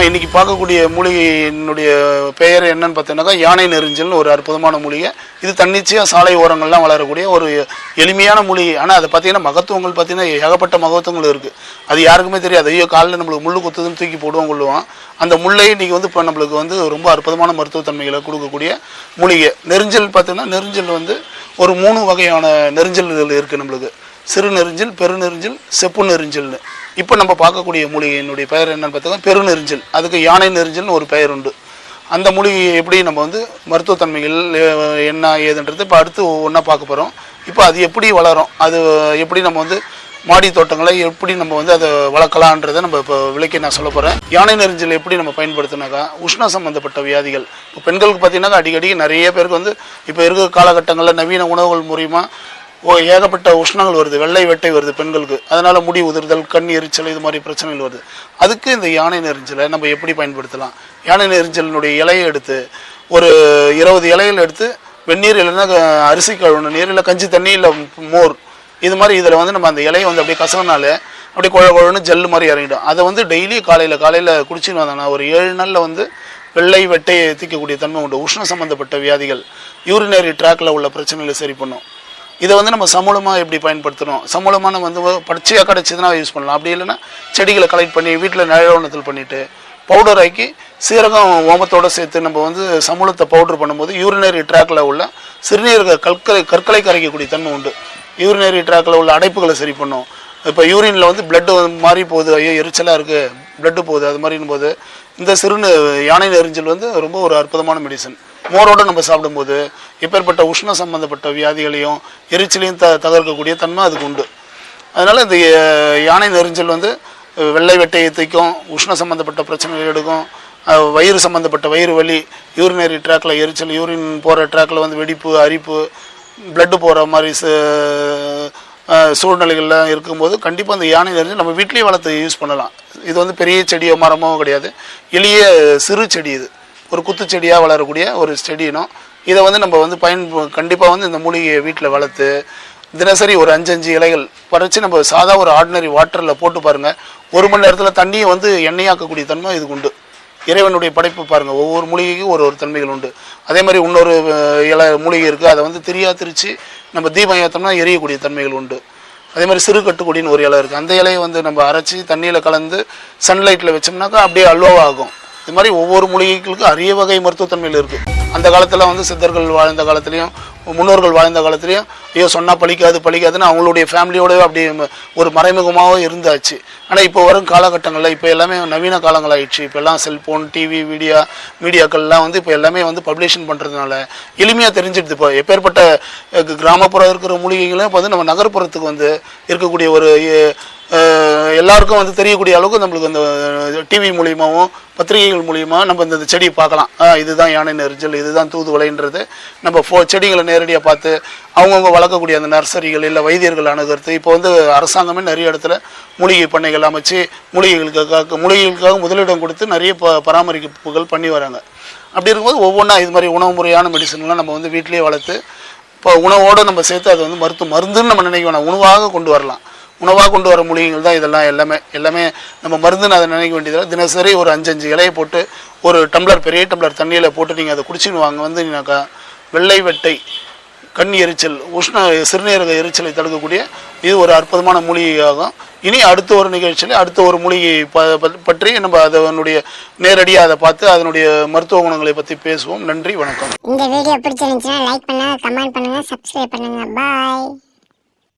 இன்னைக்கு பார்க்கக்கூடிய மூலிகையினுடைய பெயர் என்னன்னு பார்த்தீங்கன்னாக்கா யானை நெருஞ்சல்னு ஒரு அற்புதமான மூலிகை. இது தன்னிச்சையாக சாலை ஓரங்கள்லாம் வளரக்கூடிய ஒரு எளிமையான மூலிகை. ஆனால் அதை பார்த்தீங்கன்னா மகத்துவங்கள் பார்த்தீங்கன்னா ஏகப்பட்ட மகத்துவங்கள் இருக்குது அது யாருக்குமே தெரியாது. ஐயோ காலில் நம்மளுக்கு முள்ளு குத்துதுன்னு தூக்கி போடுவோம் கொள்ளுவோம் அந்த முல்லை இன்றைக்கி வந்து இப்போ நம்மளுக்கு வந்து ரொம்ப அற்புதமான மருத்துவத்தன்மைகளை கொடுக்கக்கூடிய மூலிகை. நெருஞ்சல் பார்த்தீங்கன்னா நெருஞ்சல் வந்து ஒரு மூணு வகையான நெருஞ்சல்கள் இருக்குது நம்மளுக்கு. சிறு நெருஞ்சில் பெருநெறிஞ்சில் செப்பு நெறிஞ்சில்னு இப்போ நம்ம பார்க்கக்கூடிய மூலிகையினுடைய பெயர் என்னன்னு பார்த்தீங்கன்னா பெருநெருஞ்சில் அதுக்கு யானை நெருஞ்சில்னு ஒரு பெயர் உண்டு. அந்த மூலிகையை எப்படி நம்ம வந்து மருத்துவத்தன்மைகள் என்ன ஏதுன்றது இப்போ அடுத்து ஒன்றா பார்க்க போகிறோம் இப்போ அது எப்படி வளரும்? அது எப்படி நம்ம வந்து மாடி தோட்டங்களை எப்படி நம்ம வந்து அதை வளர்க்கலான்றதை நம்ம இப்போ விளக்கி நான் சொல்ல போகிறேன் யானை நெறிஞ்சல் எப்படி நம்ம பயன்படுத்தினாக்கா உஷ்ண சம்மந்தப்பட்ட வியாதிகள். இப்போ பெண்களுக்கு பார்த்தீங்கன்னா அடிக்கடி நிறைய பேருக்கு வந்து இப்போ இருக்கிற காலகட்டங்களில் நவீன உணவுகள் மூலியமாக ஏகப்பட்ட உஷ்ணங்கள் வருது வெள்ளை வெட்டை வருது பெண்களுக்கு. அதனால் முடி உதிர்தல் கண் எரிச்சல் இது மாதிரி பிரச்சனைகள் வருது. அதுக்கு இந்த யானை நெரிஞ்சலை நம்ம எப்படி பயன்படுத்தலாம்? யானை நெரிஞ்சலினுடைய இலையை எடுத்து ஒரு இருபது இலையில் எடுத்து வெந்நீர் இல்லைன்னா அரிசி கழுவுன நீர் இல்லை கஞ்சி தண்ணி இல்லை மோர். இது மாதிரி இதில் வந்து நம்ம அந்த இலையை வந்து அப்படியே கசங்கினாலே அப்படியே குழ குழன்னு ஜல்லு மாதிரி இறங்கிடும். அதை வந்து டெய்லி காலையில் காலையில் குடிச்சின்னு வந்தாங்கன்னா ஒரு ஏழு நாளில் வந்து வெள்ளை வெட்டையை தீக்கக்கூடிய தன்மை உண்டு. உஷ்ணம் சம்மந்தப்பட்ட வியாதிகள் யூரினரி ட்ராக்கில் உள்ள பிரச்சனைகளை சரி பண்ணும். இதை வந்து நம்ம சமூலமாக எப்படி பயன்படுத்தணும்? சமூலமாக நம்ம வந்து பச்சையாக கிடச்சிதுனா யூஸ் பண்ணலாம். அப்படி இல்லைன்னா செடிகளை கலெக்ட் பண்ணி வீட்டில் நிழவனத்தில் பண்ணிவிட்டு பவுடர் ஆக்கி சீரகம் ஓமத்தோட சேர்த்து நம்ம வந்து சமூலத்தை பவுடர் பண்ணும்போது யூரினரி ட்ராக்கில் உள்ள சிறுநீரக கற்களை கற்களை கரைக்கக்கூடிய தன்மை உண்டு. யூரினரி ட்ராக்கில் உள்ள அடைப்புகளை சரி பண்ணும். இப்போ யூரினில் வந்து பிளட்டு மாறி போகுது. ஐயோ எரிச்சலாக இருக்குது பிளட்டு போகுது. அது மாதிரின் போது இந்த சிறுநு யானை நெறிஞ்சல் வந்து ரொம்ப ஒரு அற்புதமான மெடிசன் மோரோடு நம்ம சாப்பிடும்போது எப்பேற்பட்ட உஷ்ண சம்பந்தப்பட்ட வியாதிகளையும் எரிச்சலையும் த தகர்க்கக்கூடிய தன்மை அதுக்கு உண்டு. அதனால் இந்த யானை நெரிஞ்சல் வந்து வெள்ளை வெட்டையை தைக்கும் உஷ்ண சம்பந்தப்பட்ட பிரச்சனைகள் எடுக்கும் வயிறு சம்பந்தப்பட்ட வயிறு வலி யூரினரி ட்ராக்கில் எரிச்சல் யூரின் போகிற ட்ராக்கில் வந்து வெடிப்பு அரிப்பு பிளட்டு போகிற மாதிரி சூழ்நிலைகள்லாம் இருக்கும்போது கண்டிப்பாக அந்த யானை நெரிஞ்சல் நம்ம வீட்லேயே வளர்த்து யூஸ் பண்ணலாம். இது வந்து பெரிய செடியோ மரமோ கிடையாது. எளிய சிறு செடி இது. ஒரு குத்து செடியாக வளரக்கூடிய ஒரு செடினும் இதை வந்து நம்ம வந்து பயன் கண்டிப்பாக வந்து இந்த மூலிகையை வீட்டில் வளர்த்து தினசரி ஒரு அஞ்சு அஞ்சு இலைகள் பறித்து நம்ம சாதா ஒரு ஆர்டினரி வாட்டரில் போட்டு பாருங்கள் ஒரு மணி நேரத்தில் தண்ணியை வந்து எண்ணெயாக்கக்கூடிய தன்மை இதுக்கு உண்டு. இறைவனுடைய படைப்பு பாருங்கள் ஒவ்வொரு மூலிகைக்கும் ஒரு ஒரு தன்மைகள் உண்டு. அதே மாதிரி இன்னொரு இலை மூலிகை இருக்குது அதை வந்து திரியா திரித்து நம்ம தீபம் ஏற்றோம்னா எரியக்கூடிய தன்மைகள் உண்டு. அதே மாதிரி சிறு கட்டுக்குடின்னு ஒரு இலை இருக்குது அந்த இலையை வந்து நம்ம அரைச்சி தண்ணியில் கலந்து சன்லைட்டில் வச்சோம்னாக்கா அப்படியே அல்வாவா இது மாதிரி ஒவ்வொரு மூலிகைகளுக்கும் அரிய வகை மருத்துவத்தன்மைகள் இருக்குது அந்த காலத்தில் வந்து சித்தர்கள் வாழ்ந்த காலத்துலேயும் முன்னோர்கள் வாழ்ந்த காலத்துலேயும் ஐயோ சொன்னால் பழிக்காது பழிக்காதுன்னு அவங்களுடைய ஃபேமிலியோடவே அப்படியே ஒரு மறைமுகமாகவும் இருந்தாச்சு. ஆனால் இப்போ வரும் காலகட்டங்களில் இப்போ எல்லாமே நவீன காலங்கள் ஆயிடுச்சு இப்போ எல்லாம் செல்ஃபோன் டிவி மீடியா மீடியாக்கள்லாம் வந்து இப்போ எல்லாமே வந்து பப்ளிஷன் பண்ணுறதுனால எளிமையாக தெரிஞ்சிடுது. இப்போ எப்பேற்பட்ட கிராமப்புறம் இருக்கிற மூலிகைகளும் இப்போ வந்து நம்ம நகர்ப்புறத்துக்கு வந்து இருக்கக்கூடிய ஒரு எல்லாருக்கும் வந்து தெரியக்கூடிய அளவுக்கு நம்மளுக்கு அந்த டிவி மூலியமாகவும் பத்திரிகைகள் மூலியமாக நம்ம இந்த செடியை பார்க்கலாம். இதுதான் யானை நெரிஞ்சல் இதுதான் தூதுவளைன்றது. நம்ம ஃபோ செடிகளை நேரடியாக பார்த்து அவங்கவுங்க வளர்க்கக்கூடிய அந்த நர்சரிகள் இல்லை வைத்தியர்கள் அணுகிறது. இப்போ வந்து அரசாங்கமே நிறைய இடத்துல மூலிகை பண்ணைகள் அமைச்சு மூலிகைகளுக்காக மூலிகைகளுக்காக முதலிடம் கொடுத்து நிறைய ப பராமரிப்புகள் பண்ணி வராங்க. அப்படி இருக்கும்போது ஒவ்வொன்றா இது மாதிரி உணவு முறையான மெடிசன்லாம் நம்ம வந்து வீட்டிலேயே வளர்த்து இப்போ உணவோடு நம்ம சேர்த்து அது வந்து மருத்துவ மருந்துன்னு நம்ம நினைக்க வேணாம். உணவாக கொண்டு வரலாம். உணவாக கொண்டு வர மூலிகைகள் தான் இதெல்லாம் எல்லாமே எல்லாமே நம்ம மருந்துன்னு அதை நினைக்க வேண்டியதில்லை. தினசரி ஒரு அஞ்சு அஞ்சு இலையை போட்டு ஒரு டம்ளர் பெரிய டம்ளர் தண்ணியில் போட்டு நீங்கள் அதை குடிச்சுன்னு வாங்க. வந்தீங்கன்னாக்கா வெள்ளை வெட்டை கண் எரிச்சல் உஷ்ண சிறுநீரக எரிச்சலை தடுக்கக்கூடிய இது ஒரு அற்புதமான மூலிகையாகும். இனி அடுத்த ஒரு நிகழ்ச்சியில் அடுத்த ஒரு மூலிகை ப ப- பற்றி நம்ம அதனுடைய நேரடியாக அதை பார்த்து அதனுடைய மருத்துவ குணங்களை பற்றி பேசுவோம். நன்றி வணக்கம். இந்த வீடியோ பிடிச்சிருந்துச்சுன்னா லைக் பண்ணுங்க கமெண்ட் பண்ணுங்க சப்ஸ்கிரைப் பண்ணுங்க. பாய்